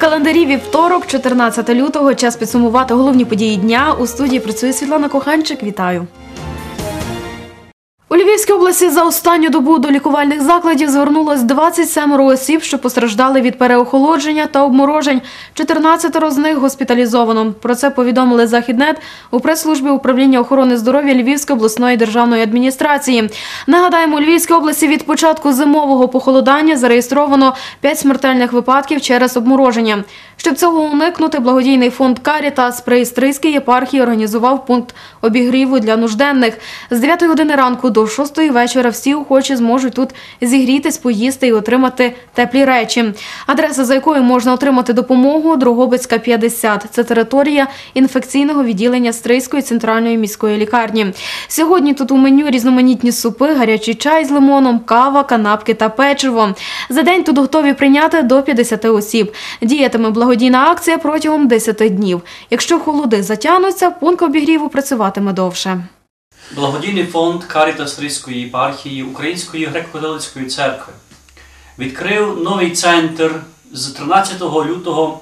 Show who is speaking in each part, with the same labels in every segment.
Speaker 1: календарі вівторок, 14 лютого. Час підсумувати головні події дня. У студії працює Світлана Коханчик. Вітаю. У області за останню добу до лікувальних закладів звернулось 27 осіб, що постраждали від переохолодження та обморожень. 14 з них госпіталізовано. Про це повідомили Західнет у прес-службі управління охорони здоров'я Львівської обласної державної адміністрації. Нагадаємо, у Львівській області від початку зимового похолодання зареєстровано 5 смертельних випадків через обмороження. Щоб цього уникнути, благодійний фонд Карітас при Істрийській єпархії організував пункт обігріву для нужденних. З 9 години ранку до 6 вечора всі охочі зможуть тут зігрітись, поїсти і отримати теплі речі. Адреса, за якою можна отримати допомогу, Дрогобицька 50. Це територія інфекційного відділення Стрийської центральної міської лікарні. Сьогодні тут у меню різноманітні супи, гарячий чай з лимоном, кава, канапки та печиво. За день тут готові прийняти до 50 осіб. Діятиме благодійна акція протягом 10 днів. Якщо холоди затягнуться, пункт обігріву працюватиме довше.
Speaker 2: Благодійний фонд Карітас Ризької єпархії Української греко-католицької церкви відкрив новий центр з 13 лютого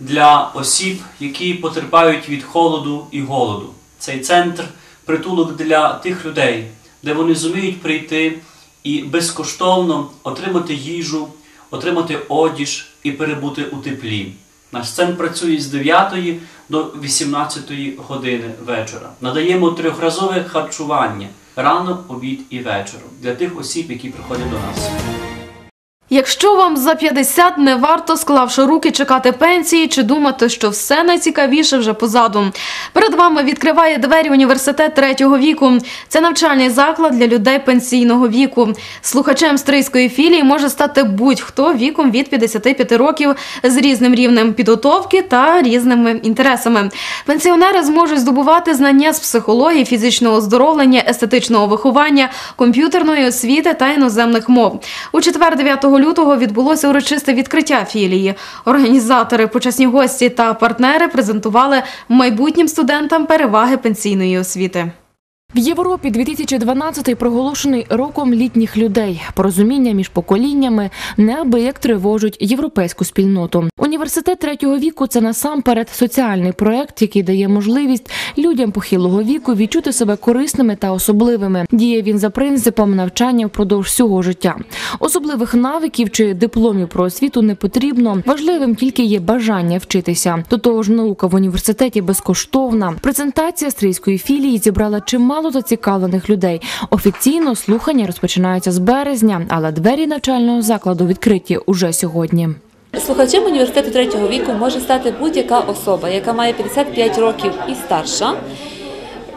Speaker 2: для осіб, які потерпають від холоду і голоду. Цей центр притулок для тих людей, де вони зуміють прийти і безкоштовно отримати їжу, отримати одіж і перебути у теплі. Наш центр працює з 9 до 18 години вечора. Надаємо трьохразове харчування ранок, обід і вечором для тих осіб, які приходять до нас.
Speaker 1: Якщо вам за 50 не варто, склавши руки, чекати пенсії чи думати, що все найцікавіше вже позаду. Перед вами відкриває двері університет третього віку. Це навчальний заклад для людей пенсійного віку. Слухачем стрийської філії може стати будь-хто віком від 55 років з різним рівнем підготовки та різними інтересами. Пенсіонери зможуть здобувати знання з психології, фізичного оздоровлення, естетичного виховання, комп'ютерної освіти та іноземних мов. У четвер 9 лютого відбулося урочисте відкриття філії. Організатори, почесні гості та партнери презентували майбутнім студентам переваги пенсійної освіти.
Speaker 3: В Європі 2012 проголошений роком літніх людей. Порозуміння між поколіннями неабияк тривожить європейську спільноту. Університет третього віку це насамперед соціальний проект, який дає можливість людям похилого віку відчути себе корисними та особливими. Діє він за принципом навчання впродовж всього життя. Особливих навиків чи дипломів про освіту не потрібно. Важливим тільки є бажання вчитися. До того ж, наука в університеті безкоштовна. Презентація стрійської філії зібрала чимало зацікавлених людей. Офіційно слухання розпочинаються з березня, але двері навчального закладу відкриті уже сьогодні.
Speaker 4: Слухачем університету третього віку може стати будь-яка особа, яка має 55 років і старша.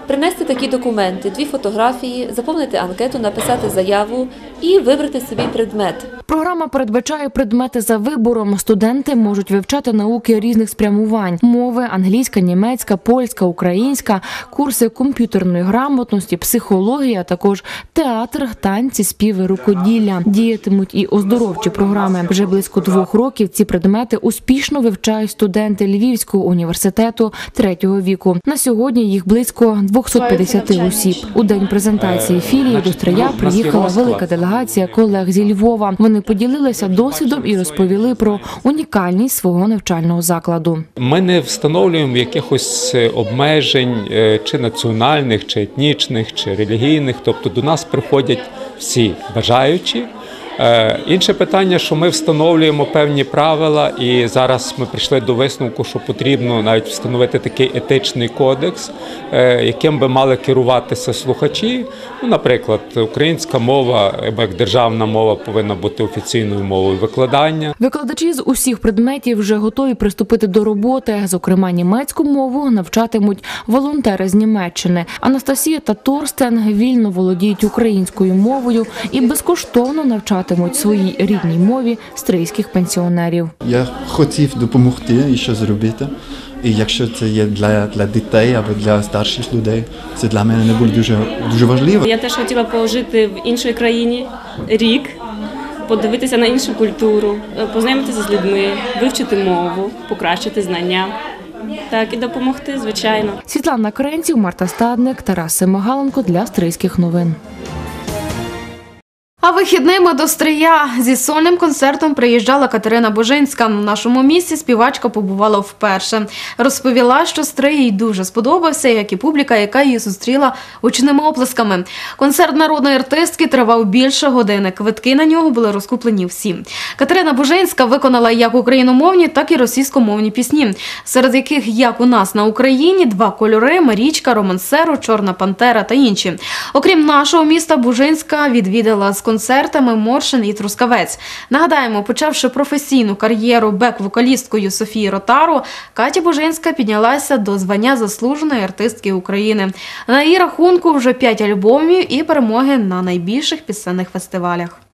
Speaker 4: Принести такі документи, дві фотографії, заповнити анкету, написати заяву і вибрати собі предмет.
Speaker 3: Програма передбачає предмети за вибором. Студенти можуть вивчати науки різних спрямувань: мови, англійська, німецька, польська, українська, курси комп'ютерної грамотності, психології, а також театр, танці, співи, рукоділля. Діятимуть і оздоровчі програми. Вже близько двох років ці предмети успішно вивчають студенти Львівського університету третього віку. На сьогодні їх близько 250 осіб. У день презентації філії до Стрия приїхала велика делегація колег зі Львова. Вони поділилися досвідом і розповіли про унікальність свого навчального закладу.
Speaker 5: Ми не встановлюємо якихось е, обмежень е, чи національних, чи етнічних, чи релігійних. Тобто до нас приходять всі бажаючі. Е, Інше питання, що ми встановлюємо певні правила, і зараз ми прийшли до висновку, що потрібно навіть встановити такий етичний кодекс, е, яким би мали керуватися слухачі. Ну, наприклад, українська мова, як державна мова, повинна бути офіційною мовою викладання.
Speaker 3: Викладачі з усіх предметів вже готові приступити до роботи. Зокрема, німецьку мову навчатимуть волонтери з Німеччини. Анастасія та Торстен вільно володіють українською мовою і безкоштовно навчатимуть своїй рідній мові стрийських пенсіонерів.
Speaker 6: Я хотів допомогти і що зробити. І якщо це є для, для дітей або для старших людей, це для мене не буде дуже, дуже важливо.
Speaker 7: Я теж хотіла пожити в іншій країні рік, подивитися на іншу культуру, е, познайомитися з людьми, вивчити мову, покращити знання. Так, і допомогти, звичайно.
Speaker 3: Світлана Кренців, Марта Стадник, Тарас Семагаленко для стрийських новин.
Speaker 1: А вихідними до Стрия зі сольним концертом приїжджала Катерина Божинська. В нашому місті співачка побувала вперше. Розповіла, що Стрий їй дуже сподобався, як і публіка, яка її зустріла гучними оплесками. Концерт народної артистки тривав більше години. Квитки на нього були розкуплені всі. Катерина Божинська виконала як україномовні, так і російськомовні пісні, серед яких, як у нас на Україні, два кольори: Марічка, Романсеро, Чорна Пантера та інші. Окрім нашого міста, Бужинська відвідала з концертами Моршин і Трускавець. Нагадаємо, почавши професійну кар'єру бек-вокалісткою Софії Ротару, Катя Божинська піднялася до звання заслуженої артистки України. На її рахунку вже п'ять альбомів і перемоги на найбільших пісенних фестивалях.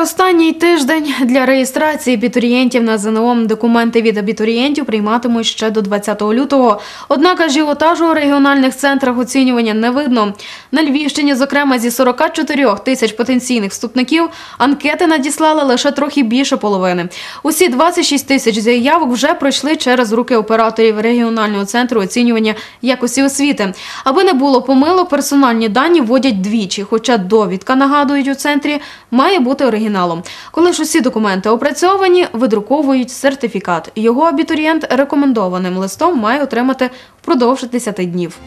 Speaker 1: Останній тиждень для реєстрації абітурієнтів на ЗНО. Документи від абітурієнтів прийматимуть ще до 20 лютого. Однак ажіотажу у регіональних центрах оцінювання не видно. На Львівщині, зокрема, зі 44 тисяч потенційних вступників анкети надіслали лише трохи більше половини. Усі 26 тисяч заявок вже пройшли через руки операторів регіонального центру оцінювання якості освіти. Аби не було помилок, персональні дані вводять двічі, хоча довідка, нагадують у центрі, має бути оригіналом. Коли ж усі документи опрацьовані, видруковують сертифікат. Його абітурієнт рекомендованим листом має отримати впродовж 10 днів.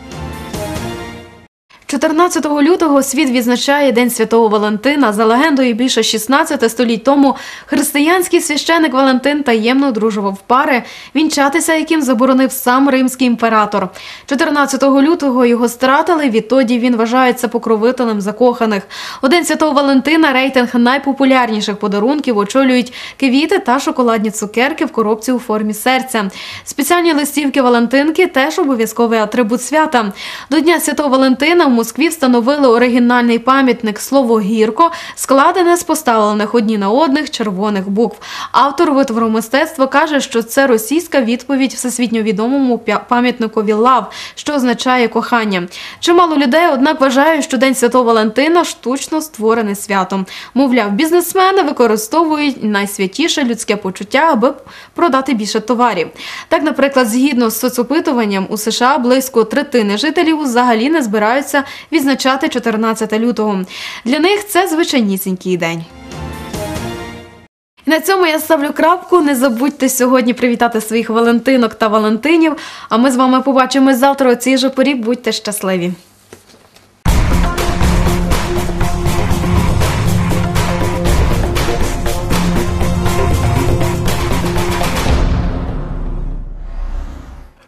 Speaker 1: 14 лютого світ відзначає День Святого Валентина. За легендою, більше 16 століть тому християнський священик Валентин таємно одружував пари, вінчатися яким заборонив сам римський імператор. 14 лютого його стратили, відтоді він вважається покровителем закоханих. У День Святого Валентина рейтинг найпопулярніших подарунків очолюють квіти та шоколадні цукерки в коробці у формі серця. Спеціальні листівки Валентинки теж обов'язковий атрибут свята. До Дня Святого Валентина Москві встановили оригінальний пам'ятник слово гірко, складене з поставлених одні на одних червоних букв. Автор витвору мистецтва каже, що це російська відповідь всесвітньо відомому пам'ятникові лав, що означає кохання. Чимало людей, однак, вважають, що День Святого Валентина штучно створене святом. Мовляв, бізнесмени використовують найсвятіше людське почуття, аби продати більше товарів. Так, наприклад, згідно з соцопитуванням у США близько третини жителів взагалі не збираються відзначати 14 лютого. Для них це звичайнісінький день. На цьому я ставлю крапку. Не забудьте сьогодні привітати своїх Валентинок та Валентинів. А ми з вами побачимось завтра у цій же порі. Будьте щасливі!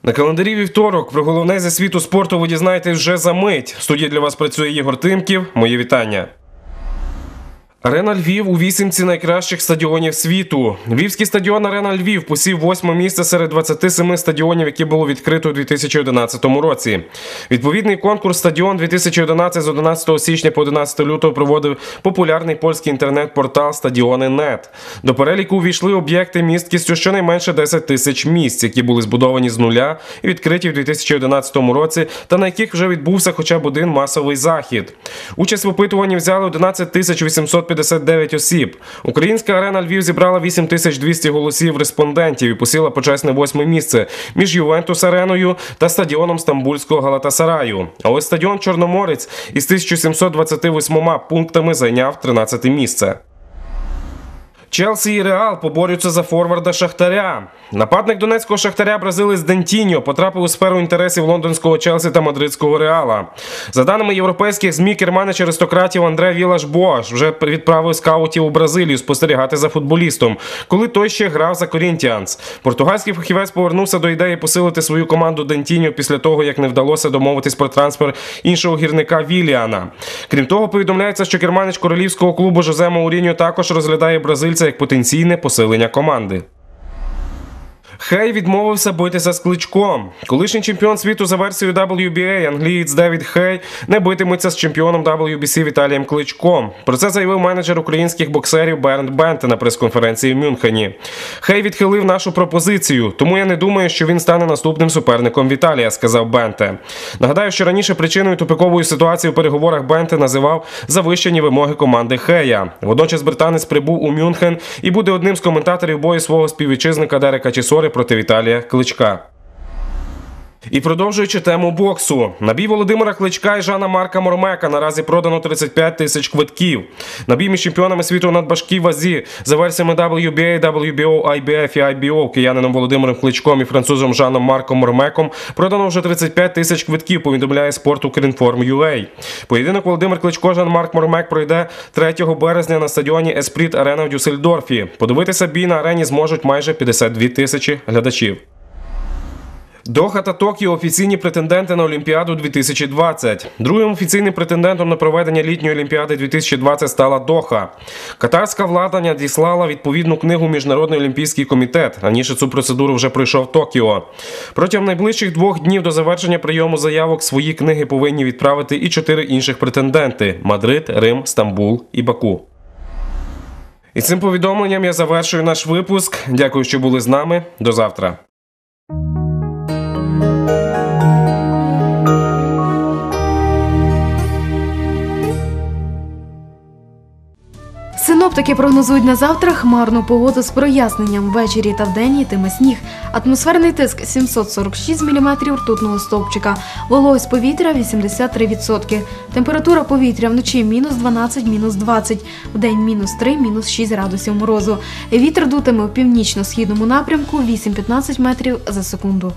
Speaker 8: На календарі вівторок про головне зі світу спорту ви дізнаєтесь вже за мить. В студії для вас працює Ігор Тимків. Моє вітання. Арена Львів у вісімці найкращих стадіонів світу. Львівський стадіон Арена Львів посів восьме місце серед 27 стадіонів, які було відкрито у 2011 році. Відповідний конкурс стадіон 2011 з 11 січня по 11 лютого проводив популярний польський інтернет-портал Стадіони.нет. До переліку увійшли об'єкти місткістю щонайменше 10 тисяч місць, які були збудовані з нуля і відкриті в 2011 році, та на яких вже відбувся хоча б один масовий захід. Участь в опитуванні взяли 11 тисяч 859 осіб. Українська арена Львів зібрала 8200 голосів респондентів і посіла почесне восьме місце між Ювентус Ареною та стадіоном Стамбульського Галатасараю. А ось стадіон Чорноморець із 1728 пунктами зайняв 13 місце. Челсі і Реал поборються за форварда Шахтаря. Нападник донецького Шахтаря бразилець Дентіньо потрапив у сферу інтересів лондонського Челсі та мадридського Реала. За даними європейських ЗМІ, керманич аристократів Андре Вілаш Боаш вже відправив скаутів у Бразилію спостерігати за футболістом, коли той ще грав за Корінтіанс. Португальський фахівець повернувся до ідеї посилити свою команду Дентіньо після того, як не вдалося домовитись про трансфер іншого гірника Віліана. Крім того, повідомляється, що керманич королівського клубу Жозе Мауріньо також розглядає бразильця як потенційне посилення команди. Хей відмовився битися з кличком. Колишній чемпіон світу за версією WBA, англієць Девід Хей, не битиметься з чемпіоном WBC Віталієм Кличком. Про це заявив менеджер українських боксерів Бернт Бенте на прес-конференції в Мюнхені. Хей відхилив нашу пропозицію, тому я не думаю, що він стане наступним суперником Віталія, сказав Бенте. Нагадаю, що раніше причиною тупикової ситуації у переговорах Бенте називав завищені вимоги команди Хея. Водночас британець прибув у Мюнхен і буде одним з коментаторів бою свого співвітчизника Дерека Чісори проти Віталія Кличка. І продовжуючи тему боксу, на бій Володимира Кличка і Жана Марка Мормека наразі продано 35 тисяч квитків. На бій між чемпіонами світу на надважкій вазі за версіями WBA, WBO, IBF і IBO киянином Володимиром Кличком і французом Жаном Марком Мормеком продано вже 35 тисяч квитків. Повідомляє спорт Укрінформ.ua. Поєдинок Володимир Кличко Жан Марк Мормек пройде 3 березня на стадіоні Еспріт Арена в Дюссельдорфі. Подивитися бій на арені зможуть майже 52 тисячі глядачів. Доха та Токіо офіційні претенденти на Олімпіаду 2020. Другим офіційним претендентом на проведення літньої Олімпіади 2020 стала Доха. Катарська влада надіслала відповідну книгу Міжнародний олімпійський комітет. Раніше цю процедуру вже пройшов Токіо. Протягом найближчих двох днів до завершення прийому заявок свої книги повинні відправити і чотири інших претенденти: Мадрид, Рим, Стамбул і Баку. І цим повідомленням я завершую наш випуск. Дякую, що були з нами. До завтра.
Speaker 1: Синоптики прогнозують на завтра хмарну погоду з проясненням. Ввечері та вдень йтиме сніг. Атмосферний тиск 746 мм ртутного стовпчика. Вологість повітря 83%. Температура повітря вночі мінус 12, мінус 20, вдень мінус 3, мінус 6 градусів морозу. Вітер дутиме в північно-східному напрямку 8-15 метрів за секунду.